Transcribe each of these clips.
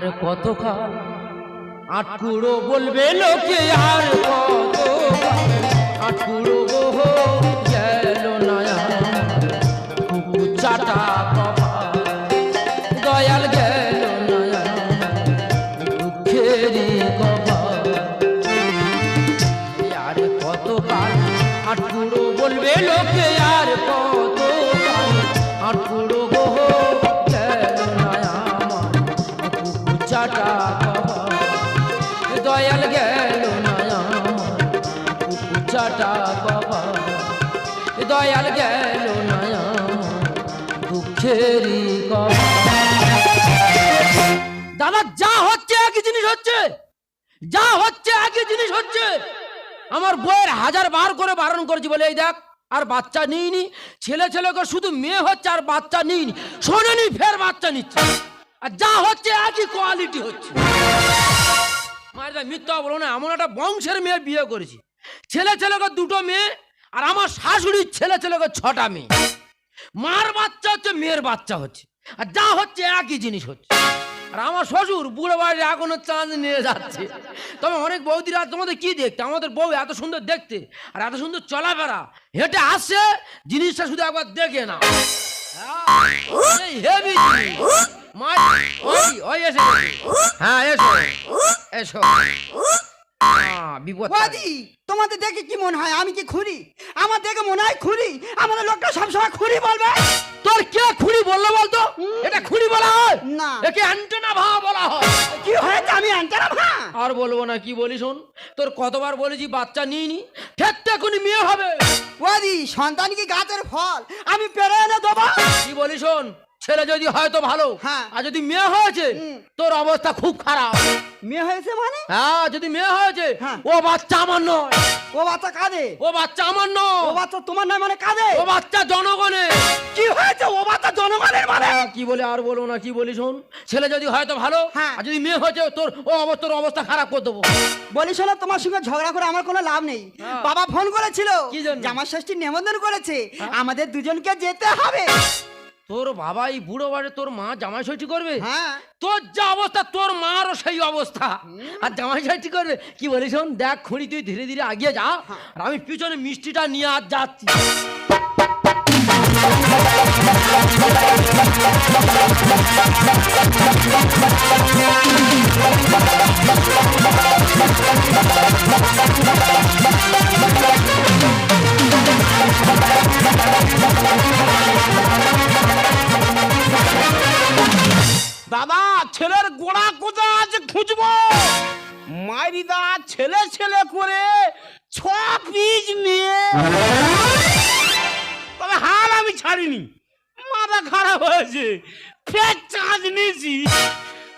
আর কতকাল আটকুড়ো বলবে লোকে আর কত আটকুড়ো গেল না আমার চাটা দয়াল গেল দয়াল গেল না দাদা, যা হচ্ছে একই জিনিস হচ্ছে। যা হচ্ছে একই জিনিস হচ্ছে। আমার বইয়ের হাজার বার করে বারণ করেছি বলে, এই দেখ, আর বাচ্চা নিইনি। ছেলে ছেলেকে শুধু মেয়ে হচ্ছে আর বাচ্চা নিইনি। শোনেনি, ফের বাচ্চা নিচ্ছে। আর যা হচ্ছে একই কোয়ালিটি হচ্ছে। মায়ের দা, মিথ্যা বলো না, এমন একটা বংশের মেয়ে বিয়ে করেছি। ছেলে ছেলেকে দুটো মেয়ে আর আমার শাশুড়ির ছেলে ছেলেকে ছটা মেয়ে। মার বাচ্চা হচ্ছে, মেয়ের বাচ্চা হচ্ছে। আর যা হচ্ছে একই জিনিস হচ্ছে। আর আমার শ্বশুর বুড়ো বাড়ি এখনও চাঁদ নিয়ে যাচ্ছে। তবে অনেক বৌদিরা তোমাদের কি দেখতে? আমাদের বউ এত সুন্দর দেখতে আর এত সুন্দর চলাফেরা। হেঁটে আসছে জিনিসটা শুধু একবার দেখে না হ্যাঁ এসো। এসো। বিপদ ওয়াদি তোমাদের দেখে কি মনে হয়? আমি কি খুরি আমার দেখে মনে হয় খুরি আমাদের লোকটা সবসময় খুরি বলবে। তোর কে খুঁড়ি বলল বলতো? এটা খুঁড়ি বলা হয়? না। একে অ্যান্টেনা ভাঙা বলা হয়। কি হয়েছে? আমি আনতাম হ্যাঁ আর বলব না কি বলি শোন? তোর কতবার বলেছি বাচ্চা নিইনি ঠেকতে এখনই মেয়ে হবে। ওয়াদি সন্তান কি গাছের ফল? আমি পেরে এনে দেবো? কি বলি শোন? ছেলে যদি হয় তো ভালো। হ্যাঁ। আর যদি মেয়ে হয়েছে তোর অবস্থা খুব খারাপ। মেয়ে হয়েছে মানে? হ্যাঁ যদি মেয়ে হয়েছে হ্যাঁ। ও বাচ্চা আমার নয়। ও বাচ্চা কাঁদে ও বাচ্চা আমার নয়। ও বাচ্চা তোমার নয় মানে কাঁদে ও বাচ্চা জনগণের। কি হয়েছে? ও বাচ্চা জনগণের মানে? কি বলে আর বলব না কি বলি শোন? ছেলে যদি হয় তো ভালো। আর যদি মেয়ে হয়েছে তোর ও অবস্থা তোর অবস্থা খারাপ করে দেবো। বলি শোনো তোমার সঙ্গে ঝগড়া করে আমার কোনো লাভ নেই। হ্যাঁ। বাবা ফোন করেছিল। কি জন্য? জামার ষষ্ঠী নিমন্ত্রণ করেছে। হ্যাঁ। আমাদের দুজনকে যেতে হবে। তোর বাবা এই বুড়ো বাড়ি তোর মা জামাই ষষ্ঠী করবে? হ্যাঁ। তোর যা অবস্থা তোর মারও সেই অবস্থা। আর জামাই ষষ্ঠী করবে? কি বলিস দেখ খুঁড়ি তুই ধীরে ধীরে আগিয়ে যা। আর আমি পিছনে মিষ্টিটা নিয়ে আর যাচ্ছি। দাদা, ছেলের গোড়া কোথায় আছে খুঁজবো? মাইরিদা, ছেলে ছেলে করে ছ পিস নিয়ে। তবে হাল আমি ছাড়িনি। মাথা খারাপ হয়েছে। ফের চাঁদ নিয়েছি।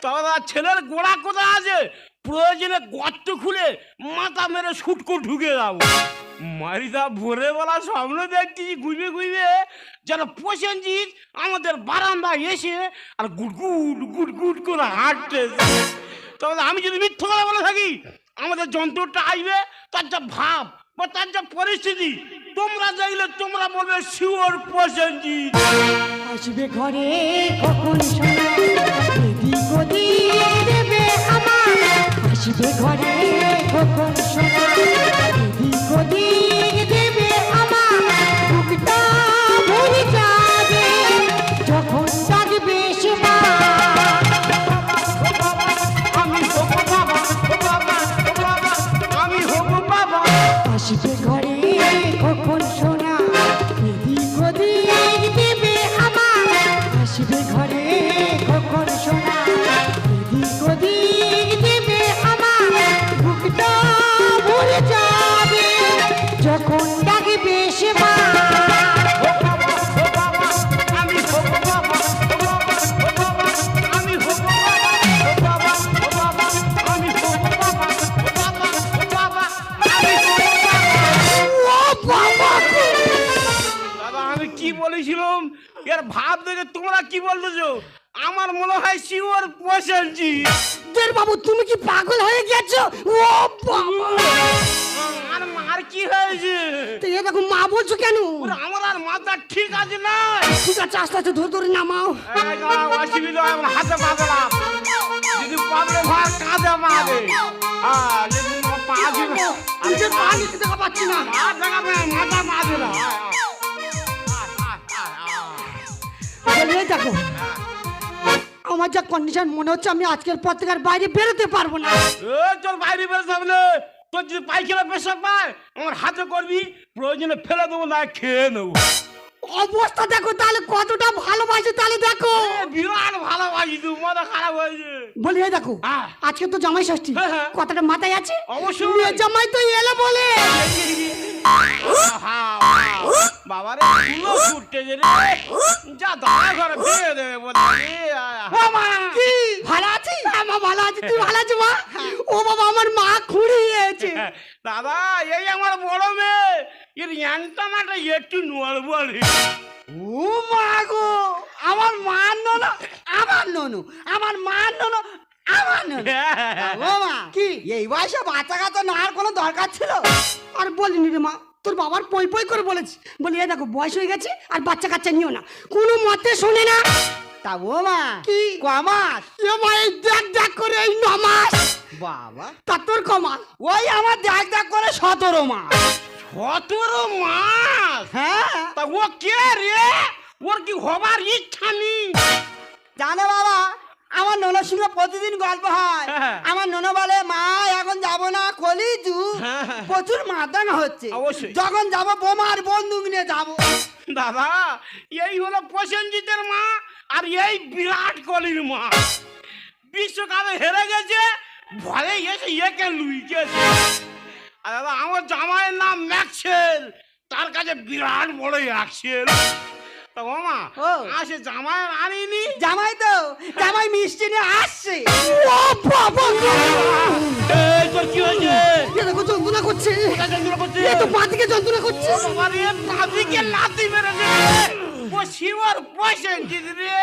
তবে ছেলের গোড়া কোথা আছে প্রয়োজনে গর্ত খুলে মাথা মেরে সুটকো ঢুকে যাব। মারিদা ভোরে বেলা স্বপ্ন দেখছি ঘুরবে ঘুরবে যেন প্রসেনজিৎ আমাদের বারান্দা এসে আর গুটগুট গুটগুট করে হাঁটতেছে। তবে আমি যদি মিথ্য কথা বলে থাকি, আমাদের যন্ত্রটা আসবে, তার যা ভাব বা তার যা পরিস্থিতি, তোমরা দেখলে তোমরা বলবে, শিওর প্রসেনজিৎ। আসবে ঘরে কখন শোনা ঘরে কখন বাবু তুমি কি পাগল হয়ে গেছো? ও বাবা! আর মার কি হয়েছে? তো এ দেখো মা বলছো কেন? আমার আর মাথা ঠিক আছে না। ঠিক আছে আস্তে আস্তে ধরে ধরে নামাও। অসুবিধা হয় আমার হাতে পা দিলাম। যদি পাবলে ভার কাঁদে মারে আর যদি না পা দিবে নিজের পা নিতে দেখা পাচ্ছি না। পা দেখাবে মাথা মারবে না। বলি, এই দেখো। আমার যা কন্ডিশন মনে হচ্ছে আমি আজকের পর থেকে আর বাইরে বেরোতে পারব না। চল বাইরে বেরোতে হবে তোর যদি পায়খানা পেশাব পায় আমার হাতে করবি প্রয়োজনে ফেলে দেবো না খেয়ে নেব। অবস্থা দেখো তাহলে কতটা ভালোবাসে তাহলে দেখো। বিরাট ভালোবাসি তুই মাথা খারাপ হয়েছে বলি এই দেখো হ্যাঁ। আজকে তো জামাই ষষ্ঠী হ্যাঁ, হ্যাঁ। কথাটা মাথায় আছে? অবশ্যই। জামাই তো এলো বলে। বাবারে তুলো ফুটতেছে রে। যা দাঁড়া ঘরে ফিরে দেবে বোধ কি? ভালো আছি হ্যাঁ মা ভালো আছি। তুই ভালো আছিস মা? ও বাবা আমার মা খুঁড়িয়েছে দাদা এই আমার বড় মেয়ে। এর অ্যান্টানাটা একটু নোয়ার বলে ও মা গো আমার মা ননো আমার ননু আমার মা ননো আমার ননু ও মা কি? এই বয়সে বাচ্চা কাচ্চা নেওয়ার কোনো দরকার ছিল? আর বলিনি রে মা তোর বাবার পই পই করে বলেছি। বলি এই দেখো বয়স হয়ে গেছে আর বাচ্চা কাচ্চা নিও না। কোনো মতে শোনে না। তা ও মা কি কমাস এ মা এই দেখ দেখ করে এই নমাস বাবা। তা তোর কমাস ওই আমার দেখ দেখ করে সতেরো মাস। সতেরো মাস? হ্যাঁ। তা ও কে রে? ওর কি হবার ইচ্ছা নেই? জানো বাবা আমার ননের সঙ্গে প্রতিদিন গল্প হয়। হ্যাঁ। আমার নন বলে মা এখন যাব না কলি জু হ্যাঁ, হ্যাঁ। প্রচুর মাদানা হচ্ছে। অবশ্যই। যখন যাব বোমার বন্দুক নিয়ে যাব। দাদা এই হলো প্রসেনজিতের মা আর এই বিরাট কোহলির মা। বিশ্বকাপে হেরে গেছে ভয়ে এসে একে লুইকেছে আর দাদা আমার জামাইয়ের নাম ম্যাক্সেল। তার কাছে বিরাট বড় অ্যাক্সেল। তা মামা। ও। আসে জামাই আনিনি। জামাই তো জামাই মিষ্টি নিয়ে আসছে। ও বাবা গো! এই তোর কি হয়েছে? এ দেখো যন্ত্রণা করছে। কোথায় যন্ত্রণা করছে? এ তো পা থেকে যন্ত্রণা করছে। বাবা রে, পাদিকে লাথি মেরেছে। রে। ও শিবর প্রসেনজিৎ রে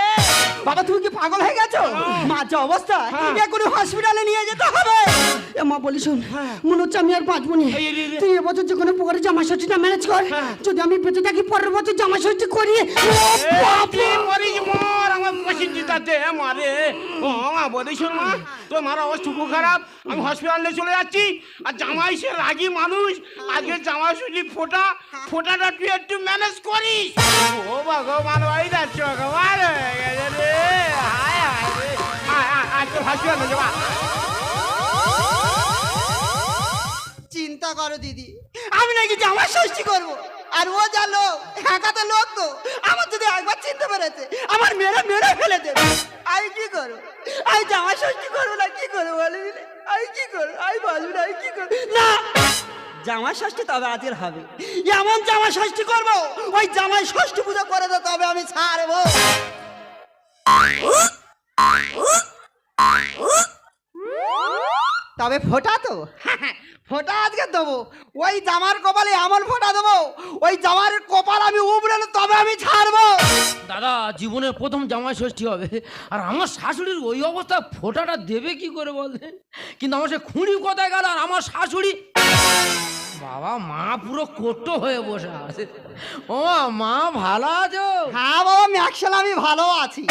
বাবা তুমি কি পাগল হয়ে গেছো মা যা অবস্থা হ্যাঁ। হসপিটালে নিয়ে যেতে হবে এ মা বলি শোন মনে হচ্ছে আমি আর বাঁচবো না। তুই এবছর যে কোনো প্রকারে জামা ষষ্ঠীটা ম্যানেজ কর হ্যাঁ। যদি আমি বেঁচে থাকি পরের বছর জামা ষষ্ঠী করি মর, আমার প্রসেনজিৎ আছে, মারে। ও, মা, বলিস মা, তোর মার অবস্থা খুব খারাপ। আমি হসপিটালে চলে যাচ্ছি। আর জামাই সে রাগি মানুষ। আজকে জামাই সুজি ফোটা। ফোটাটা তুই একটু ম্যানেজ করিস। ও ভগবান ওই যাচ্ছ ভগবান। হসপিটালে যাবা চিন্তা করো দিদি। আমি নাকি জামা ষষ্ঠী করব? আর ও যা লোক একা তো লোক তো। আমার যদি একবার চিনতে পেরেছে, আমার মেরে মেরে ফেলে দেবে। আমি কি করব আমি জামা ষষ্ঠী করব না, কি করব বলে আমি কি করব আমি বলব না আমি কি করব না! জামা ষষ্ঠী তবে আজকের হবে। এমন জামা ষষ্ঠী করব, ওই জামাই ষষ্ঠী পুজো করে দে, তবে আমি ছাড়বো। তবে ফোটা তো। ফোটা আজকে দেবো। ওই জামার কপালে এমন ফোটা দেবো ওই জামার কপাল আমি উবড়ালে তবে আমি ছাড়বো। দাদা জীবনের প্রথম জামাই ষষ্ঠী হবে। আর আমার শাশুড়ির ওই অবস্থা ফোটাটা দেবে কি করে বললেন কিন্তু আমার সে খুঁড়ি কোথায় গেল? আর আমার শাশুড়ি? বাবা মা পুরো কোট্ট হয়ে বসে আছে। ও মা ভালো আছো? হ্যাঁ বাবা ম্যাক্সেল আমি ভালো আছি।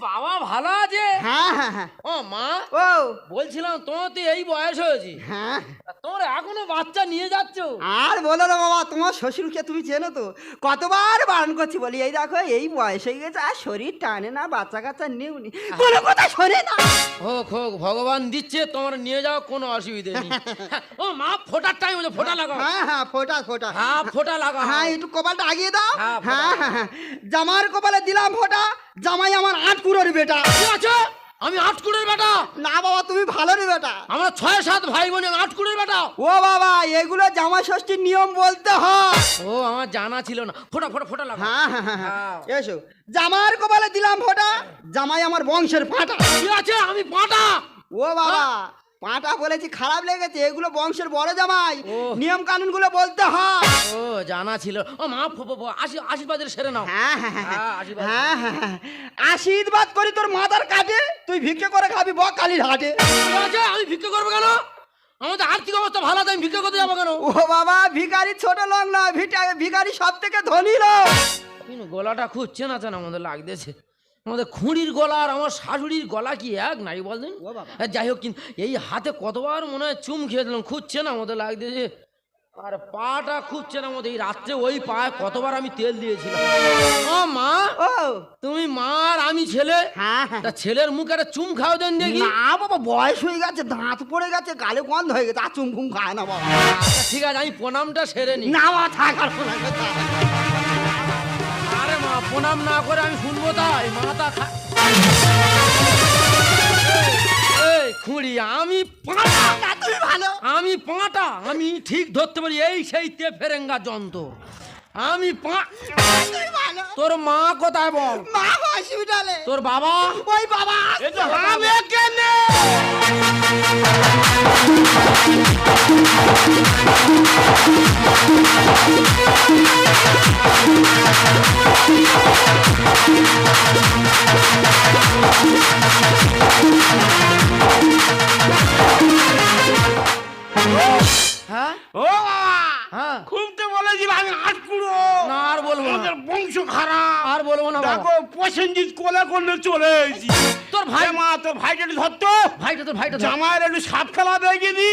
বাবা ভালো আছে? হ্যাঁ হ্যাঁ হ্যাঁ। ও মা ও। বলছিলাম তোমার তো এই বয়স হয়েছে। হ্যাঁ। তা তোমরা এখনও বাচ্চা নিয়ে যাচ্ছ? আর বলো না বাবা তোমার শ্বশুরকে তুমি চেনো তো? কতবার বারণ করছি বলি এই দেখো এই বয়স হয়ে গেছে আর শরীর টানে না বাচ্চা কাচ্চা নেউনি কোনো কথা শোনে না। হোক হোক ভগবান দিচ্ছে তোমার নিয়ে যাও কোনো অসুবিধে নেই। হ্যাঁ, ও মা ফোটার টাইম হচ্ছে ফোটা লাগাও। হ্যাঁ হ্যাঁ ফোটা ফোটা। হ্যাঁ ফোটা লাগাও। হ্যাঁ একটু কপালটা আগিয়ে দাও। হ্যাঁ, হ্যাঁ হ্যাঁ হ্যাঁ। জামার কপালে দিলাম ফোটা। জামাই আমার আট কুড়োর বেটা। ঠিক আছে? আমি আটকুড়ের বেটা? না বাবা তুমি ভালো রে বেটা। আমরা ছয় সাত ভাই বোন আট কুড়ের বেটা। ও বাবা এগুলো জামা ষষ্ঠীর নিয়ম বলতে হয়। ও আমার জানা ছিল না। ফোটা ফোটা ফোটা লাগা। হ্যাঁ হ্যাঁ হ্যাঁ হ্যাঁ। হ্যাঁ। এসো। জামার কপালে দিলাম ফোটা। জামাই আমার বংশের পাটা। ঠিক আছে? আমি পাটা। ও বাবা। পাটা বলেছি খারাপ লেগেছে এগুলো বংশের বড় জামাই। ও। নিয়ম কানুনগুলো বলতে হয়। ও জানা ছিল। ও মা ফো- ফো- আশি আশীর্বাদের সেরে নাও। হ্যাঁ হ্যাঁ হ্যাঁ হ্যাঁ, আশীর্বাদ। হ্যাঁ হ্যাঁ হ্যাঁ। আশীর্বাদ করি তোর মাথার কাটে তুই ভিক্ষে করে খাবি বক কালির হাটে। ঠিক আছে আমি ভিক্ষা করব কেন? আমাদের আর্থিক অবস্থা ভালো আছে আমি ভিক্ষা করতে যাব কেন? ও বাবা ভিখারি ছোট লোক নয় ভিটা ভিখারি সব থেকে ধনী লোক। কিন্তু গলাটা খুব চেনা চেনা আমাদের লাগতেছে। আমাদের খুঁড়ির গলা আর আমার শাশুড়ির গলা কি এক? নাই বলেন ও যাই হোক কিন্তু এই হাতে কতবার মনে হয় চুম খেয়ে দিলাম খুঁজছে না আমাদের লাগছে যে আর পাটা খুঁজছে না আমাদের। এই রাত্রে ওই পায়ে কতবার আমি তেল দিয়েছিলাম। ও মা ও। তুমি মা আর আমি ছেলে? হ্যাঁ হ্যাঁ। তা ছেলের মুখে একটা চুম খাও দেন দেখি। না বাবা বয়স হয়ে গেছে দাঁত পড়ে গেছে গালে গন্ধ হয়ে গেছে আর চুম খুম খায় না বাবা। আচ্ছা, ঠিক আছে আমি প্রণামটা সেরে নি না বাবা থাক আর শোনা গেছে। আরে মা প্রণাম না করে আমি শুনব তাই মাথা খা খুঁড়ি আমি ভালো আমি পাঁটা আমি ঠিক ধরতে পারি এই সেই তে ফেরেঙ্গা যন্ত্র। আমি তোর মা কোথায় বল? মা হসপিটালে তোর বাবা? ওই বাবা হবে কেনে হ্যাঁ ও বাবা! হ্যাঁ। বলেছিল আমি আট পুরো না আর বলব না। বংশ খারাপ। আর বলব না দেখো প্রসেনজিৎ কোলে করলে চলে এসেছি। তোর ভাই মা তোর ভাইটা একটু ধরতো? ভাইটা তোর ভাইটা। জামাইয়ের একটু সাপ খেলা দেখে দি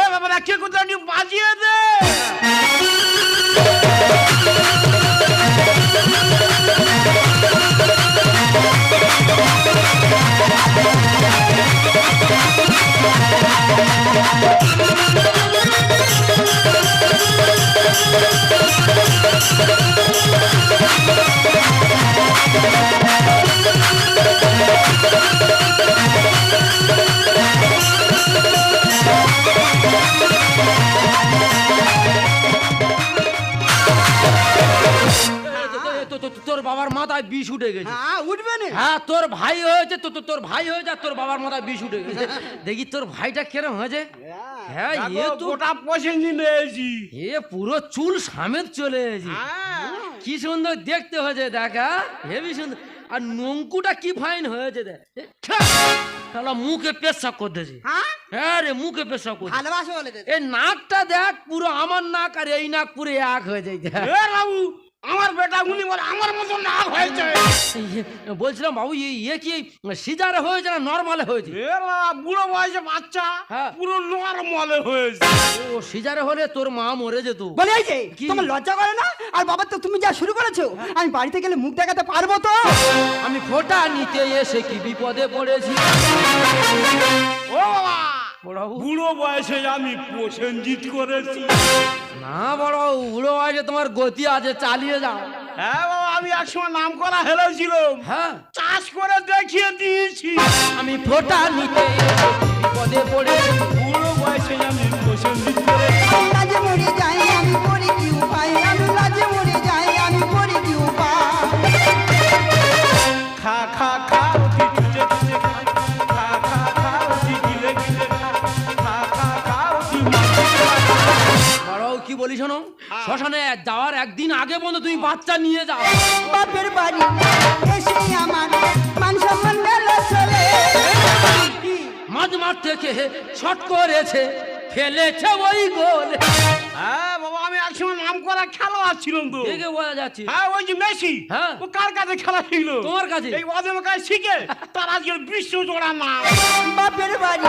এ বাবা কে কোথাও একটু বাজিয়ে দে। এই তোর বাবার মাথায় বিষ উঠে গেছে। হ্যাঁ উঠবে না। হ্যাঁ তোর ভাই হয়েছে তো তোর ভাই হয়েছে আর তোর বাবার মাথায় বিষ উঠে গেছে। দেখি তোর ভাইটা কেরম হয়েছে? হ্যাঁ। এ তো গোটা প্রসেনজিৎ এসেছি এ পুরো চুল সামেত চলে এসেছে। কি সুন্দর দেখতে হয়েছে দেখা হেভি সুন্দর। আর নঙ্কুটা কি ফাইন হয়েছে দেখ! শালা মুখে পেশাব করতেছে। হ্যাঁ? হ্যাঁ রে মুখে পেশাব করছে ভালোবাসো বলে দে। এই নাকটা দেখ পুরো আমার নাক আর এই নাক পুরো এক হয়ে যায় বাবু আমার বেটা উনি বলে আমার মতো না হয়েছে। বলছিলাম বাবু ইয়ে কি সিজারে হয়েছে না নর্মালে হয়েছে? বুড়ো বয়সে বাচ্চা হ্যাঁ। পুরো নরমালে হয়েছে। ও সিজারে হলে তোর মা মরে যেত। বলে এই যে কি? তোমার লজ্জা করে না? আর বাবা তো তুমি যা শুরু করেছ আমি বাড়িতে গেলে মুখ দেখাতে পারব তো? আমি ফোটা নিতে এসে কি বিপদে পড়েছি? ও বাবা বড়বাবু? বুড়ো বয়সে আমি প্রসেনজিৎ করেছি। না বড় বুড়ো বয়সে তোমার গতি আছে চালিয়ে যাও। হ্যাঁ বাবা আমি একসময় নাম করা হেলো ছিল হ্যাঁ। চাষ করে দেখিয়ে দিয়েছি। আমি ফোটা নিতে পদে পড়ে বুড়ো বয়সে আমি প্রসেনজিৎ বলি শোনো? শ্মশানে যাওয়ার একদিন আগে বন্ধু তুমি বাচ্চা নিয়ে যাও। বাপের বাড়ি এসে আমার মান সম্মান গেল চলে। মাঝ মাঠ থেকে ছট করেছে ফেলেছে ওই গোল। হ্যাঁ বাবা আমি একসময় নাম করা খেলোয়াড় ছিলাম তো। দেখে বোঝা যাচ্ছে। হ্যাঁ ওই যে মেসি হ্যাঁ। ও কার কাছে খেলা ছিল? তোমার কাছে? এই অদম কাছে শিখে তার আজকে বিশ্ব জোড়া নাম বাপের বাড়ি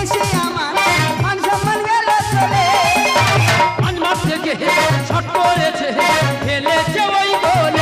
এসে আমার মান সম্মান গেল চলে। মাঠ থেকে ছট করেছে ফেলেছে ওই গোলে।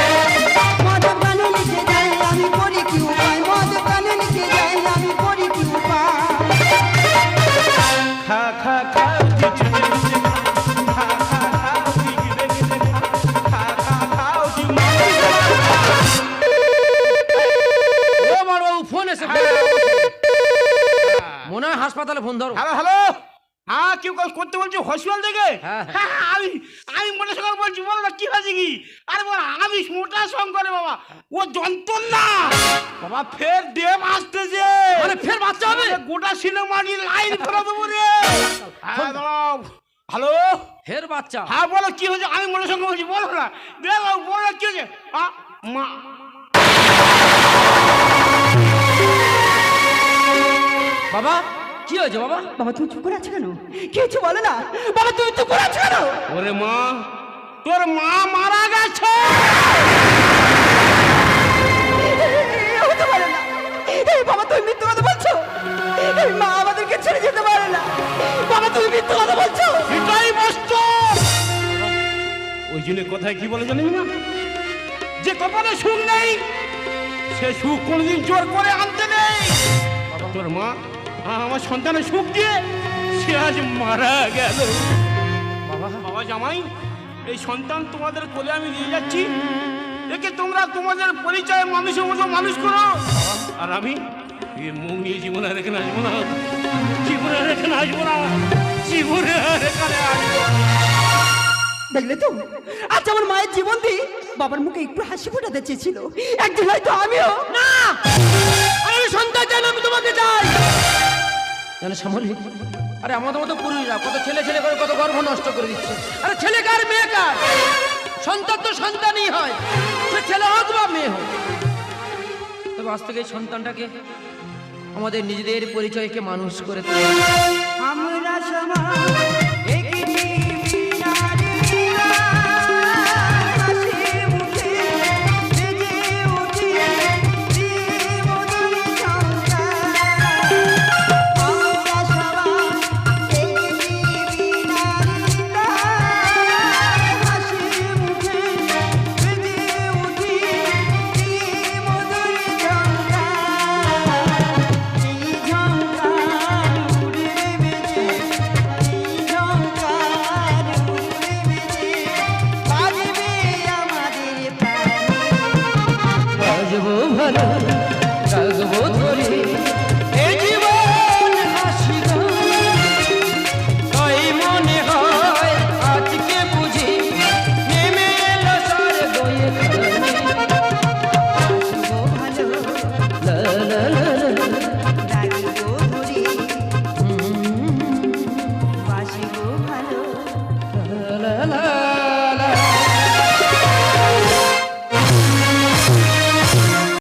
গোটা সিনেমাটি লাইন ফেলে দেবো রে। হ্যাঁ হ্যালো? ফের বাচ্চা। হ্যাঁ বলো কি হয়েছে? আমি মনে সঙ্গে বলছি বলো না। দেখো বলো কি হয়েছে? মা। বাবা কি হয়েছে বাবা? বাবা তুমি চুপ করে আছো কেন? কিছু বলো না। বাবা তুমি চুপ করে আছো কেন? ওরে মা তোর মা মারা গেছে। মা আমাদেরকে ছেড়ে যেতে পারে না। বাবা তুমি মিথ্যে কথা বলছো? এটাই ওই জন্য কথায় কি বলে জানিস না? যে কপালে সুখ নেই সে সুখ কোনোদিন জোর করে আনতে নেই। তোর মা আমার সন্তানের সুখ দিয়ে সে আজ মারা গেল। বাবা। বাবা জামাই এই সন্তান তোমাদের কোলে আমি নিয়ে যাচ্ছি। একে তোমরা তোমাদের পরিচয় মানুষের মতো মানুষ করো। আর আমি এই মুখ নিয়ে জীবনে আর এখানে আসব না। জীবনে আর এখানে আসব না। জীবনে আর এখানে আসব দেখলে তো? আজ আমার মায়ের জীবন দিয়ে বাবার মুখে একটু হাসি ফোটাতে চেয়েছিল। একদিন হয়তো আমিও না! আমি সন্তান চাই আমি তোমাকে চাই। জানো শ্যামলি আরে আমাদের মতো পুরুষরা কত ছেলে ছেলে করে কত গর্ভ নষ্ট করে দিচ্ছে। আরে ছেলে কার মেয়ে কার? সন্তান তো সন্তানই হয়। সে ছেলে হোক বা মেয়ে হোক। তবে আজ থেকে এই সন্তানটাকে আমাদের নিজেদের পরিচয়কে মানুষ করে তোলে। আমরা সমাজ বাজবো ভালো রাখব